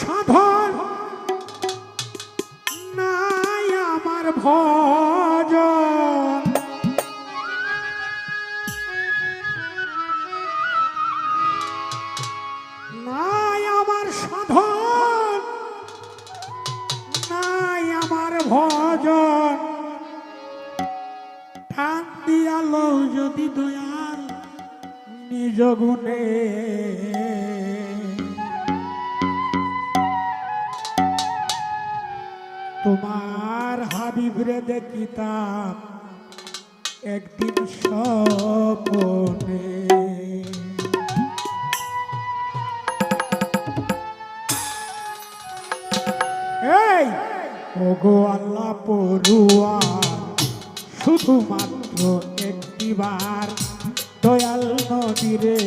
সাধন নাই আমার ভজন। নাই আমার সাধন, নাই আমার ভজন। টান দিয়ালো যদি দয়াল নিজ গুণে। তোমার হাবিবরে দেখিতাম একদিন স্বপনে। এই, ওগো আল্লাহ পড়ুয়া, শুধুমাত্র একটিবার দয়াল নদীরে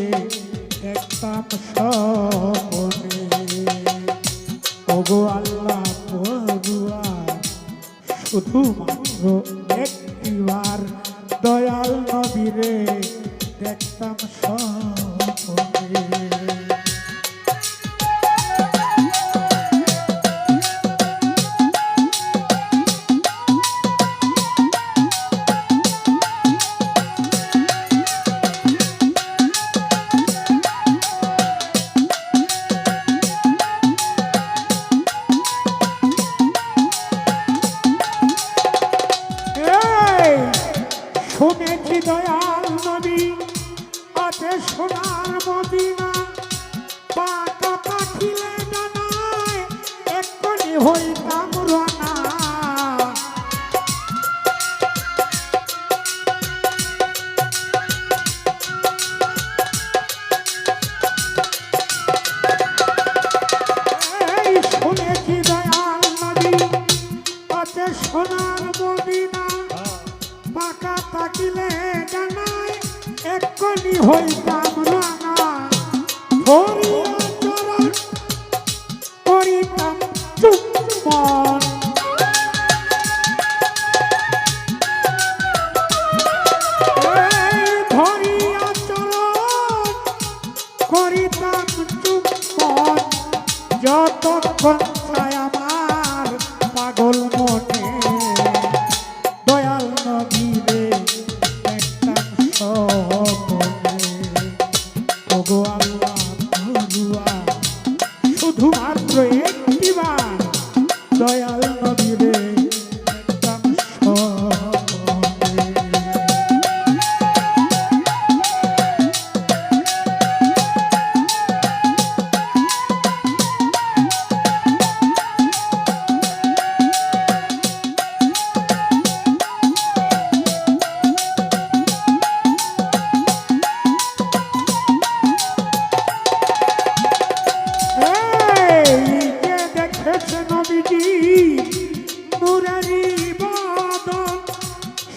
একটা স্বপনে। ওগো আল্লাহ শুধুমাত্র একটিবার দয়াল নবীরে দেখতাম সব। হইতা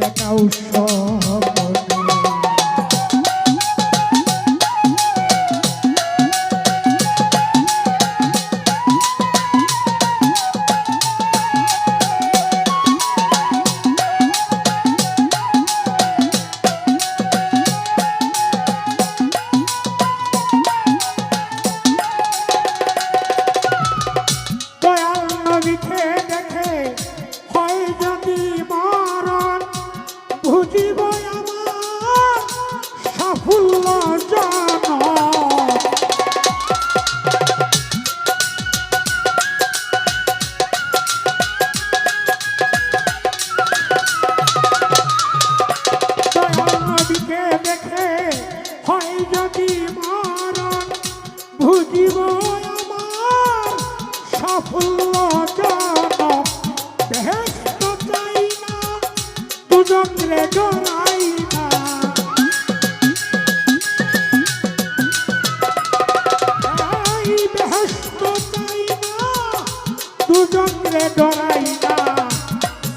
দেখাও সহ সাফল্য জনক বেহেস্ত চাই না দুজন রে জড়াই না বেহেস্ত চাই না দুজন রে জড়াই না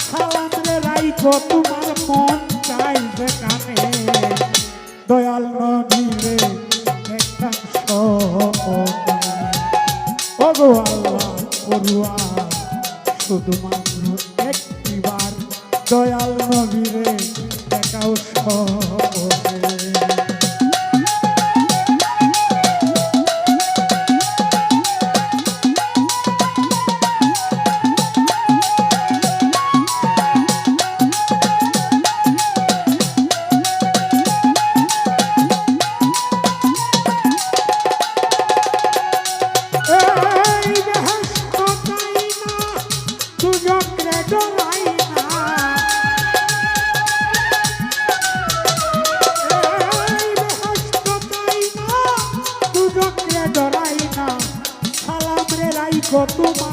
সালাম রে রাইখো তোমার মন চাই সেখানে দয়াল নদীরে একটা সহ Oh, Allah. করুয়া। শুধুমাত্র একটিবার দয়াল রে রাইখো